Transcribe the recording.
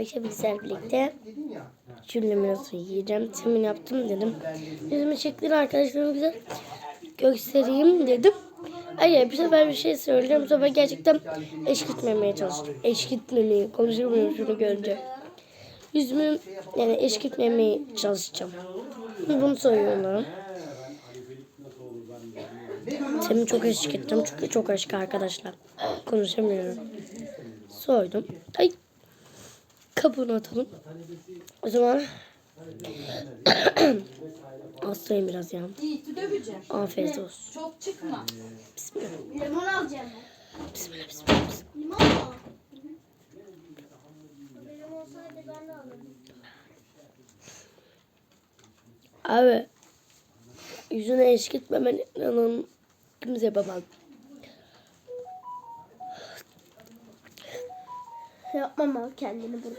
Ayşe bilgisayar birlikte cümlemi yiyeceğim. Temin yaptım dedim. Yüzümü çektiğini arkadaşlarıma güzel göstereyim dedim. Hayır bir sefer bir şey söyleyeceğim. Bu sefer gerçekten eşkitmemeye çalıştım. Eşkitmemeyi konuşamıyorum şunu görünce. Yüzümü yani eşkitmemeye çalışacağım. Bunu söylüyorum. Seni çok eşkittim çünkü çok aşk arkadaşlar. Konuşamıyorum. Soydum. Ay kapını atalım. O zaman hastayım biraz ya. Yiğit'i döveceğim. Afiyet olsun. Çok çıkma. Bismillah. Limon alacağım Bismillah. Bismillah. bismillah. ben. Limon mu? Benim olsaydı ben de alırdım. Abi yüzüne eşlik etmemen inanın kimse yapamaz. Yapmam kendini burada.